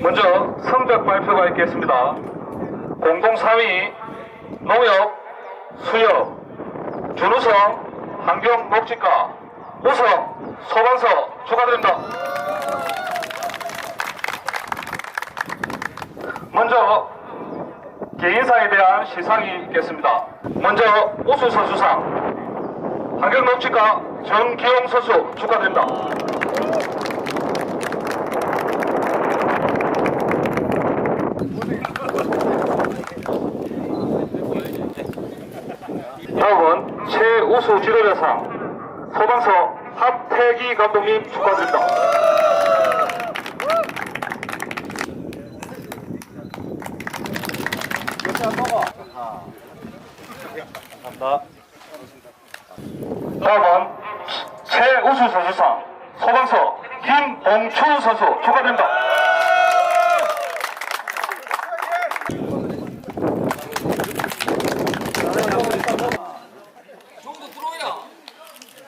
먼저 성적 발표가 있겠습니다. 공동 4위 농협, 수협, 준우성, 환경 녹지과, 우성, 소방서 축하드립니다. 먼저 개인사에 대한 시상이 있겠습니다. 먼저 우수 선수상 환경 녹지과 정기용 선수 축하드립니다. 다음은 최우수 지도자상 소방서 합태기 감독님 축하드립니다. 다음은 최우수 선수상 소방서 김봉춘 선수 축하드립니다.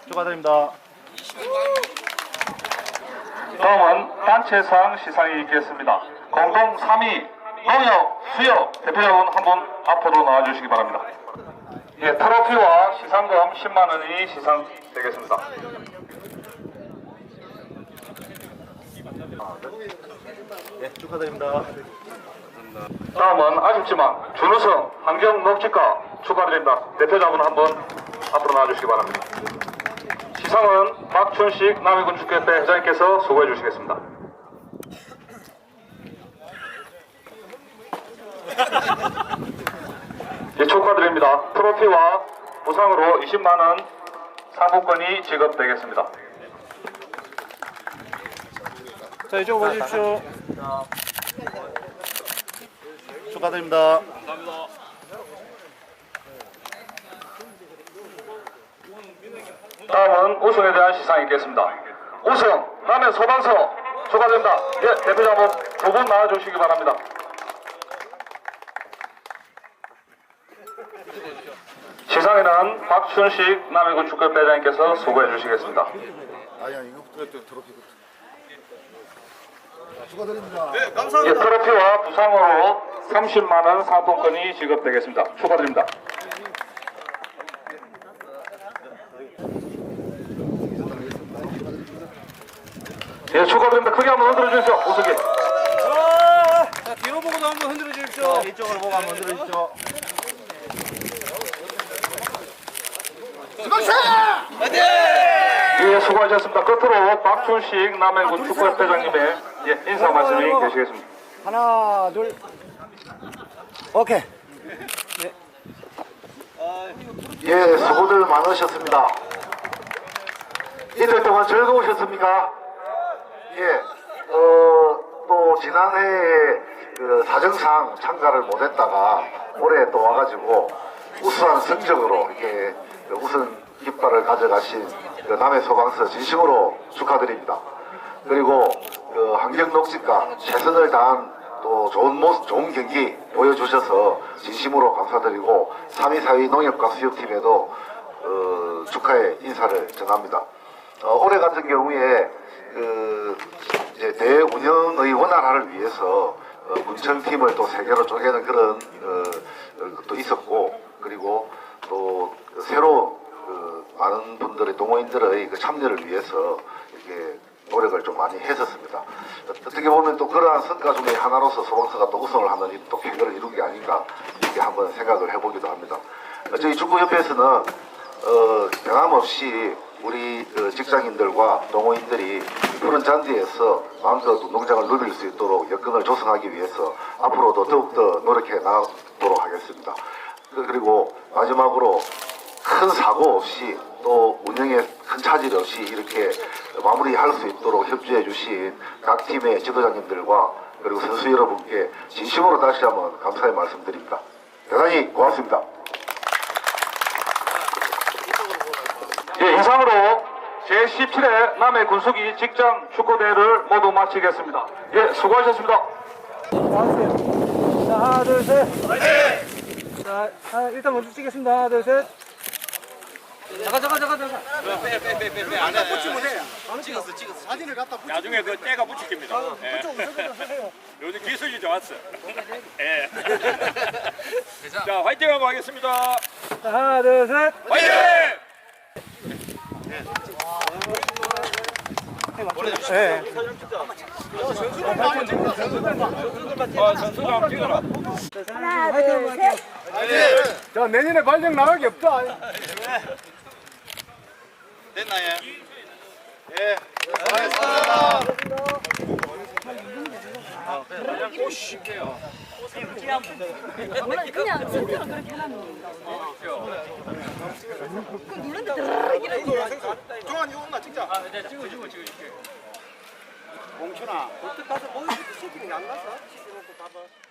축 하드립니다. 다음은 단체상 시상이 있겠습니다. 공동 3위 농협, 수협 대표자분 한 분 앞으로 나와주시기 바랍니다. 예, 트로피와 시상금 10만 원이 시상되겠습니다. 네, 축하드립니다. 다음은 아쉽지만 준우성 환경 녹지과 축하드립니다. 대표자분 한 분 앞으로 나와주시기 바랍니다. 시상은 박춘식 남해군 축구협회 회장님께서 수고해 주시겠습니다. 예, 축하드립니다. 트로피와 부상으로 20만원 상품권이 지급되겠습니다. 자, 이쪽으로 와주십시오. 축하드립니다. 다 음은 우승에 대한 시상이 있겠습니다. 우승, 남해 소방서 축하드립니다. 예, 대표자분 두분 나와주시기 바랍니다. 시상에는 박춘식 남해군 축구협회장님께서 수고해 주시겠습니다. 아니야 이거부터 트로피부터 축하드립니다. 예, 트로피와 부상으로 30만원 상품권이 지급되겠습니다. 축하드립니다. 예, 축하드립니다. 크게 한번 흔들어 주십시오. 우승기. 자, 뒤로 보고도 한번 흔들어 주십시오. 이쪽으로 보고 한번 들어 주십시오. 예, 수고하셨습니다. 끝으로 박춘식 남해군 축구협회장님의 예, 인사 말씀이 계시겠습니다. 하나 둘 오케이. 예 수고들 많으셨습니다. 이틀 동안 즐거우셨습니까? 예. 어 또 지난해에 그 사정상 참가를 못했다가 올해 또 와가지고 우수한 성적으로 이렇게 그 우승 깃발을 가져가신 그 남해 소방서 진심으로 축하드립니다. 그리고 그 환경 녹지과 최선을 다한 또 좋은 모습, 좋은 경기 보여주셔서 진심으로 감사드리고 3위, 4위 농협과 수협팀에도 어, 축하의 인사를 전합니다. 어, 올해 같은 경우에 그 이제 대운영의 원활화를 위해서 어, 문천팀을 또 세 개로 쪼개는 그런 어, 어, 것도 있었고 그리고 또 새로 그 많은 분들의 동호인들의 그 참여를 위해서 이렇게 노력을 좀 많이 했었습니다. 어떻게 보면 또 그러한 성과 중에 하나로서 소방서가 또 우승을 하는 이또 쾌거를 이룬 게 아닌가 이렇게 한번 생각을 해보기도 합니다. 어, 저희 축구협회에서는 어, 변함없이 우리 어, 직장인들과 동호인들이 푸른 잔디에서 마음껏 운동장을 누빌 수 있도록 여건을 조성하기 위해서 앞으로도 더욱더 노력해 나가도록 하겠습니다. 그- 그리고 마지막으로 큰 사고 없이 또 운영에 큰 차질 없이 이렇게 마무리할 수 있도록 협조해 주신 각 팀의 지도자님들과 그리고 선수 여러분께 진심으로 다시 한번 감사의 말씀드립니다. 대단히 고맙습니다. 예, 이상으로 제17회 남해 군수기 직장 축구대회를 모두 마치겠습니다. 예, 수고하셨습니다. 자, 하나, 둘, 셋. 자, 하나, 일단 먼저 찍겠습니다. 하나, 둘, 셋. 잠깐, 잠깐, 잠깐, 잠깐. 나중에 그 때가. 그쪽, 저쪽으로 하세요. 요즘 기술이 좋았어. 예. 자, 화이팅 한번 하겠습니다. 자, 하나, 둘, 셋. 화이팅! 예. 아. 자, 내년에 발령 나가기 없다. 됐나요? 예. 원래 그냥 진짜로 그렇게 하는 겁니다. 그 누른데 드르륵 이러지. 종환 이거 온나 찍자. 아, 네, 찍어, 찍어, 찍어, 찍어. 공춘아. 가서 뭐, 갔어? 시키고 가봐.